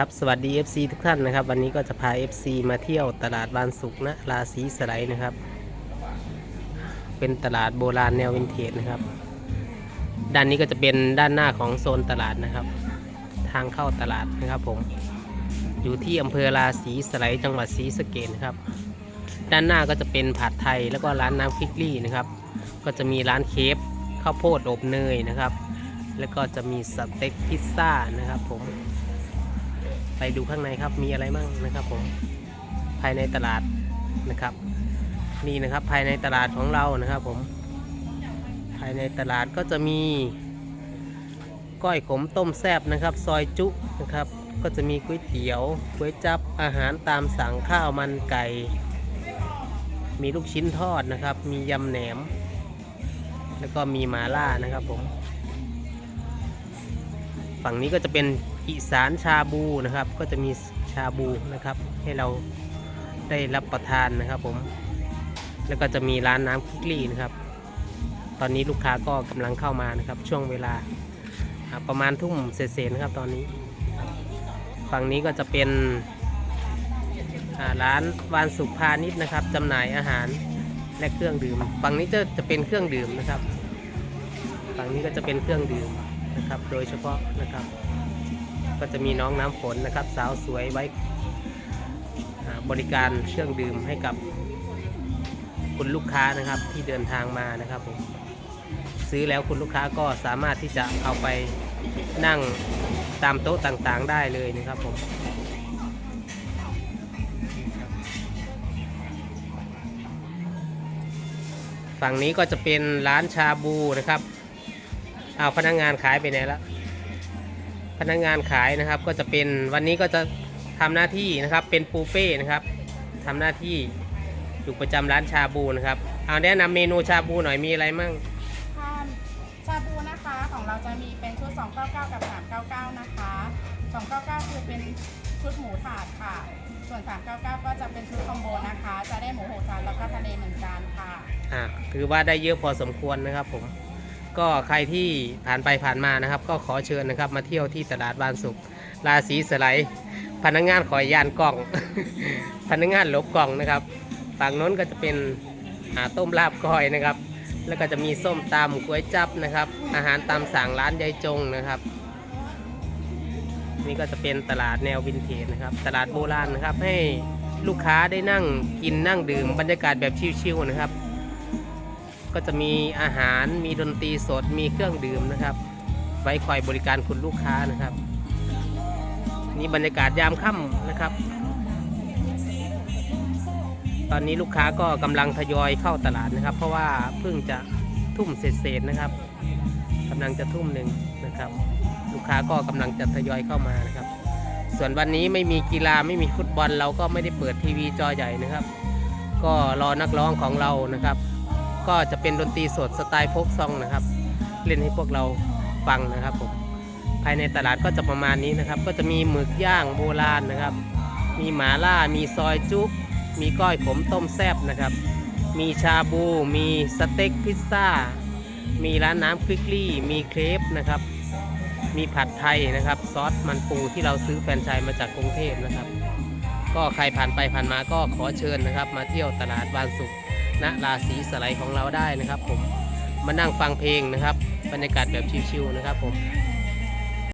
ครับสวัสดี FC ทุกท่านนะครับ วันนี้ก็จะพา FC มาเที่ยวตลาดบานสุกนะราศีสไลด์นะครับ เป็นตลาดโบราณแนววินเทจนะครับ ด้านนี้ก็จะเป็นด้านหน้าของโซนตลาดนะครับ ทางเข้าตลาดนะครับผม อยู่ที่อำเภอราศีสไลด์จังหวัดศรีสะเกษนะครับ ด้านหน้าก็จะเป็นผัดไทยแล้วก็ร้านน้ำฟิกลี่นะครับ ก็จะมีร้านเคฟข้าวโพดอบเนยนะครับ แล้วก็จะมีสเต็กพิซซ่านะครับผม ไปดูข้างในครับมีอะไรมั่งนะครับผมภายในตลาดนะครับนี่นะครับภายในตลาดของเรานะครับผมภายในตลาดก็จะมีก้อยขมต้มแซบนะครับ ซอยจุนะครับก็จะมีก๋วยเตี๋ยวก๋วยจับอาหารตามสั่งข้าวมันไก่ มีลูกชิ้นทอดนะครับ มียำแหนม แล้วก็มีหมาล่านะครับผม ฝั่งนี้ก็จะเป็น อีสานชาบูนะครับ ก็จะมีชาบูนะครับ ให้เราได้รับประทานนะครับผม แล้วก็จะมีร้านน้ำคิกลี่นะครับ ตอนนี้ลูกค้าก็กำลังเข้ามานะครับ ช่วงเวลาประมาณทุ่มเศษๆนะครับตอนนี้ ฝั่งนี้ก็จะเป็นร้านวานสุขพาณิชย์นะครับจำหน่ายอาหารและเครื่องดื่ม ฝั่งนี้จะจะเป็นเครื่องดื่มนะครับ ฝั่งนี้ก็จะเป็นเครื่องดื่มนะครับ โดยเฉพาะนะครับ ก็จะมีน้องน้ำฝนนะครับ สาวสวยไว้บริการเครื่องดื่มให้กับคุณลูกค้านะครับที่เดินทางมานะครับผมซื้อแล้วคุณลูกค้าก็สามารถที่จะเอาไปนั่งตามโต๊ะต่างๆได้เลยนะครับผมฝั่งนี้ก็จะเป็นร้านชาบูนะครับเอาพนักงงานขายไปไหนและพ นักงานขายนะครับ ก็จะเป็นวันนี้ก็จะทำหน้าที่นะครับเป็นปูเป้นะครับทำหน้าที่อยู่ประจำร้านชาบูนะครับเอาแนะนำเมนูชาบูหน่อยมีอะไรมั่งค่ะชาบูนะคะของเราจะมีเป็นชุด 299 กับ 399 นะคะ 299 คือเป็นชุดหมูถาดค่ะ ส่วน 399 ก็จะเป็นชุดคอมโบนะคะ จะได้หมูหกจานแล้วก็ทะเลหนึ่งจานค่ะอ่าถือว่าได้เยอะพอสมควรนะครับผม ก็ใครที่ผ่านไปผ่านมานะครับ ก็ขอเชิญนะครับ มาเที่ยวที่ตลาดบานสุขราศีสไลด์พนักงานขอยานกล่อง พนักงานลบกล่องนะครับฝั่งน้นก็จะเป็นอาต้มลาบก้อยนะครับ แล้วก็จะมีส้มตำก๋วยจับนะครับ อาหารตามสั่งร้านยายจงนะครับ นี่ก็จะเป็นตลาดแนววินเทจนะครับ ตลาดโบราณนะครับให้ลูกค้าได้นั่งกินนั่งดื่มบรรยากาศแบบชิลๆนะครับ ก็จะมีอาหารมีดนตรีสดมีเครื่องดื่มนะครับ ไว้คอยบริการคุณลูกค้านะครับ นี่บรรยากาศยามค่ำนะครับ ตอนนี้ลูกค้าก็กำลังทยอยเข้าตลาดนะครับ เพราะว่าเพิ่งจะทุ่มเศษๆนะครับกำลังจะทุ่มหนึ่งนะครับ ลูกค้าก็กำลังจะทยอยเข้ามานะครับ ส่วนวันนี้ไม่มีกีฬาไม่มีฟุตบอลเราก็ไม่ได้เปิดทีวีจอใหญ่นะครับ ก็รอนักร้องของเรานะครับ ก็จะเป็นดนตรีสดสไตล์โฟกซองนะครับ เล่นให้พวกเราฟังนะครับผมภายในตลาดก็จะประมาณนี้นะครับ ก็จะมีหมึกย่างโบราณนะครับ มีหมาล่า มีซอยจุ๊มีก้อยผมต้มแซบนะครับ มีชาบู มีสเต็กพิซซ่า มีร้านน้ำควิกลี่ มีเครปนะครับ มีผัดไทยนะครับ ซอสมันปูที่เราซื้อแฟรนไชส์มาจากกรุงเทพนะครับ ก็ใครผ่านไปผ่านมาก็ขอเชิญนะครับ มาเที่ยวตลาดวานสุข ณราศีสไลด์ของเราได้นะครับ ผมมานั่งฟังเพลงนะครับ บรรยากาศแบบชิวๆนะครับผม